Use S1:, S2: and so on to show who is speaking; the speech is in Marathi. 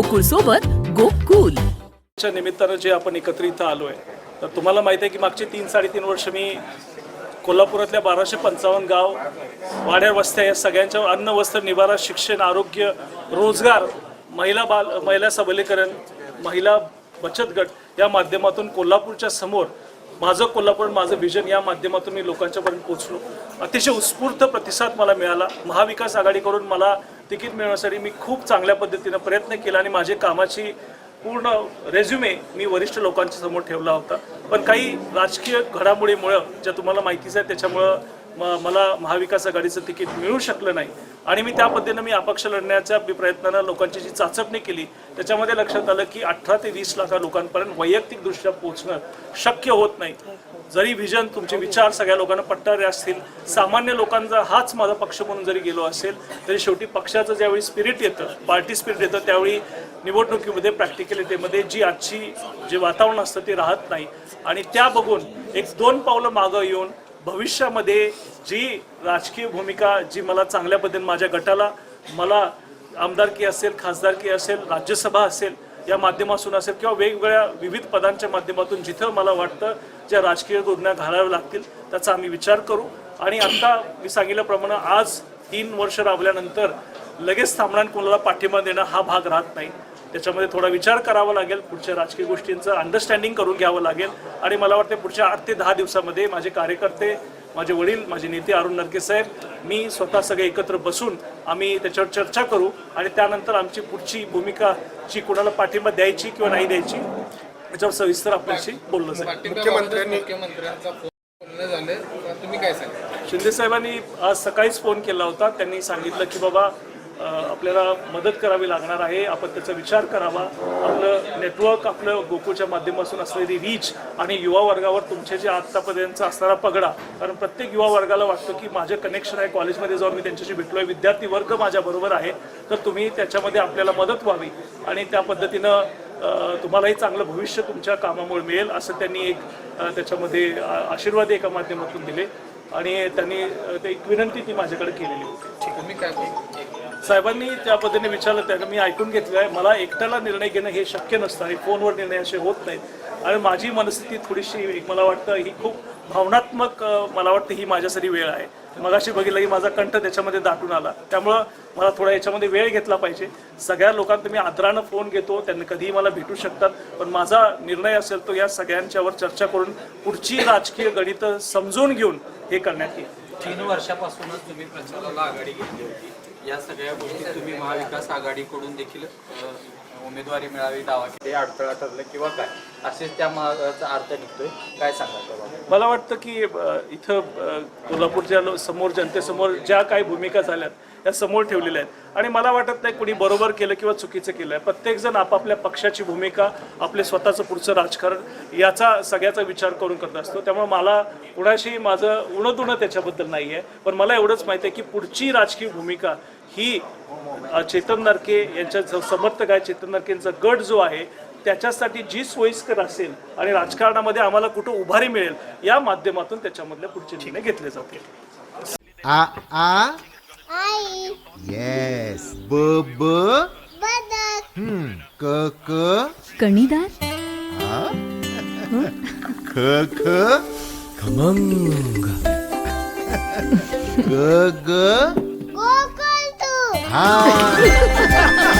S1: गोकुळ सोबत गोकुल.
S2: च्या निमित्तानं जे आपण एकत्रित आलो आहे तर तुम्हाला माहिती आहे की मागचे तीन साडेतीन वर्ष मी कोल्हापुरातल्या बाराशे पंचावन्न गाव वाड्या वस्त्या या सगळ्यांच्या अन्न वस्त्र निवारा शिक्षण आरोग्य रोजगार महिला बाल महिला सबलीकरण महिला बचत गट या माध्यमातून कोल्हापूरच्या समोर माझं कोल्हापूर माझं विजन या माध्यमातून मी लोकांच्यापर्यंत पोहोचलो. अतिशय उत्स्फूर्त प्रतिसाद मला मिळाला. महाविकास आघाडीकडून मला तिकीट मिळवण्यासाठी मी खूप चांगल्या पद्धतीनं प्रयत्न केला आणि माझे कामाची पूर्ण रेझ्युमे मी वरिष्ठ लोकांच्या समोर ठेवला होता. पण काही राजकीय घडामोडीमुळं ज्या तुम्हाला माहितीच आहे त्याच्यामुळं म मला महाविकास आघाडीचं तिकीट मिळू शकलं नाही. आणि मी त्या पद्धतीनं मी अपक्ष लढण्याच्या प्रयत्नानं लोकांची जी चाचपणी केली त्याच्यामध्ये लक्षात आलं की अठरा ते वीस लाखा लोकांपर्यंत वैयक्तिकदृष्ट्या पोहोचणं शक्य होत नाही. जरी व्हिजन तुमचे विचार सगळ्या लोकांना पट्टारे असतील सामान्य लोकांचा हाच माझा पक्ष म्हणून जरी गेलो असेल तरी शेवटी पक्षाचं ज्यावेळी स्पिरिट येतं पार्टी स्पिरिट येतं त्यावेळी निवडणुकीमध्ये प्रॅक्टिकलिटीमध्ये जी आजची जे वातावरण असतं ते राहत नाही. आणि त्या बघून एक दोन पावलं मागं येऊन भविष्यामध्ये जी राजकीय भूमिका जी मला चांगल्या पद्धतीने माझ्या गटाला मला आमदारकी असेल खासदारकी असेल राज्यसभा असेल या माध्यमातून असेल किंवा वेगवेगळ्या विविध पदांच्या माध्यमातून जिथं मला वाटतं ज्या राजकीय गुन्ह्या घालाव्या लागतील त्याचा आम्ही विचार करू. आणि आत्ता मी सांगितल्याप्रमाणे आज तीन वर्ष राबल्यानंतर लगेच थांबणार कोणाला पाठिंबा देणं हा भाग राहत नाही. त्याच्यामध्ये थोडा विचार करावा लागेल पुढच्या राजकीय गोष्टींचं अंडरस्टँडिंग करून घ्यावं लागेल. आणि मला वाटते पुढच्या आठ ते दहा दिवसामध्ये माझे कार्यकर्ते माझे वडील माझे नेते अरुण नरके साहेब मी स्वतः सगळे एकत्र बसून आम्ही त्याच्यावर चर्चा करू आणि त्यानंतर आमची पुढची भूमिका जी कोणाला पाठिंबा द्यायची किंवा नाही द्यायची याच्यावर सविस्तर आपल्याशी बोललं जाईल
S3: मुख्यमंत्र्यांनी
S2: शिंदे साहेबांनी आज सकाळीच फोन केला होता. त्यांनी सांगितलं की बाबा आपल्याला मदत करावी लागणार आहे. आपण त्याचा विचार करावा. आपलं नेटवर्क आपलं गोकुळच्या माध्यमातून असलेली रीच आणि युवा वर्गावर तुमचे जे आत्तापर्यंतचा असणारा पगडा कारण प्रत्येक युवा वर्गाला वाटतं की माझं कनेक्शन आहे. कॉलेजमध्ये जाऊन मी त्यांच्याशी भेटलो आहे विद्यार्थी वर्ग माझ्याबरोबर आहे. तर तुम्ही त्याच्यामध्ये आपल्याला मदत व्हावी आणि त्या पद्धतीनं तुम्हालाही चांगलं भविष्य तुमच्या कामामुळे मिळेल असं त्यांनी एक त्याच्यामध्ये आशीर्वाद एका माध्यमातून दिले. आणि त्यांनी ते एक विनंती ती माझ्याकडे केलेली होती.
S3: मी काय
S2: साहेबांनी त्या पद्धतीने विचारलं त्यानं मी ऐकून घेतलं आहे. मला एकट्याला निर्णय घेणं हे शक्य नसतं आणि फोनवर निर्णय असे होत नाहीत. आणि माझी मनस्थिती थोडीशी मला वाटतं ही खूप भावनात्मक मला वाटतं ही माझ्यासाठी वेळ आहे. मगाशी बघितलं की माझा कंठ त्याच्यामध्ये दाटून आला. त्यामुळं मला थोडा याच्यामध्ये वेळ घेतला पाहिजे. सगळ्या लोकांना मी आदरानं फोन घेतो. त्यांना कधीही मला भेटू शकतात. पण माझा निर्णय असेल तो या सगळ्यांच्यावर चर्चा करून पुढची राजकीय गणितं समजून घेऊन हे करण्यात येईल.
S4: तीन वर्षापासूनच तुम्ही प्रचाराला आघाडी घेतली होती. या सगळ्या गोष्टी तुम्ही महाविकास आघाडीकडून देखील उमेदवारी मिळावी दावा केली. अडथळा ठरलं किंवा काय? असेच त्या मागाचा अर्थ निघतोय. काय सांगायचं
S2: मला वाटतं की इथं कोल्हापूरच्या समोर जनतेसमोर ज्या काही भूमिका झाल्यात या समोर ठेवलेल्या आहेत. आणि मला वाटत नाही कुणी बरोबर केलं किंवा चुकीचं केलं आहे. प्रत्येकजण आपापल्या पक्षाची भूमिका आपले स्वतःचं पुढचं राजकारण याचा सगळ्याचा विचार करून करत असतो. त्यामुळे मला कुणाशी माझं उणं त्याच्याबद्दल नाही आहे पण मला एवढंच माहिती आहे की पुढची राजकीय भूमिका ही चेतन नरके यांच्या समर्थक आहे चेतन नरकेंचा गट जो आहे त्याच्यासाठी जी सोयीस्कर असेल आणि राजकारणामध्ये आम्हाला कुठं उभारी मिळेल या माध्यमातून त्याच्यामधले पुढचे निर्णय घेतले जातील.
S5: आ आ?
S6: आई.
S5: येस ब ब?
S6: बदक
S5: हम्म. क क?
S1: कणीदार
S5: ख ख? खमंग. ग ग? हा.